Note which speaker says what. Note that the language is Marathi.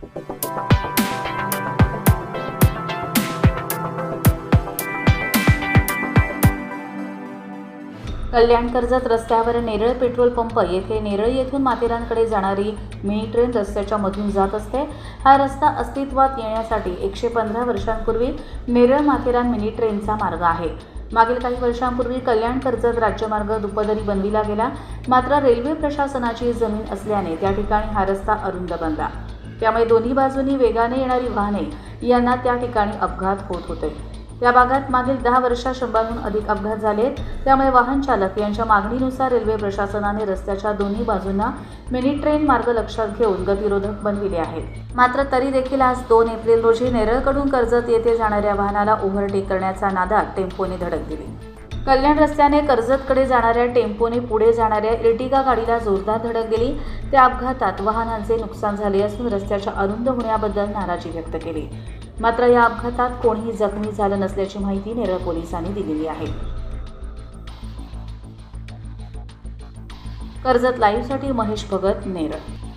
Speaker 1: कल्याण कर्जत रस्त्यावर नेरळ पेट्रोल पंप येथे नेरळ येथून माथेरानकडे जाणारी मिनी ट्रेन रस्त्याच्या मधून जात असते. हा रस्ता अस्तित्वात येण्यासाठी एकशे पंधरा वर्षांपूर्वी नेरळ माथेरान मिनी ट्रेनचा मार्ग आहे. मागील काही वर्षांपूर्वी कल्याण कर्जत राज्यमार्ग दुपदरी बनविला गेला. मात्र रेल्वे प्रशासनाची जमीन असल्याने त्या ठिकाणी हा रस्ता अरुंद बनला. त्यामुळे दोन्ही बाजूनी वेगाने येणारी वाहने यांना त्या ठिकाणी अपघात होत होते. या भागात मागील दहा वर्षात शंभरहून अधिक अपघात झाले त्यामुळे वाहन चालक यांच्या मागणीनुसार रेल्वे प्रशासनाने रस्त्याच्या दोन्ही बाजूंना मिनी ट्रेन मार्ग लक्षात घेऊन गतिरोधक बनविले आहेत. मात्र तरी देखील आज दोन एप्रिल रोजी नेरळकडून कर्जत येथे जाणाऱ्या वाहनाला ओव्हरटेक करण्याचा नादात टेम्पोने धडक दिली. कल्याण रस्त्याने कर्जतकडे जाणाऱ्या टेम्पोने पुढे जाणाऱ्या इर्टिगा गाडीला जोरदार धडक दिली त्या अपघातात वाहनांचे नुकसान झाले असून रस्त्याच्या अरुंद होण्याबद्दल नाराजी व्यक्त केली. मात्र या अपघातात कोणीही जखमी झालं नसल्याची माहिती नेरळ पोलिसांनी दिलेली आहे. कर्जत लाईव्हसाठी महेश भगत नेरळ.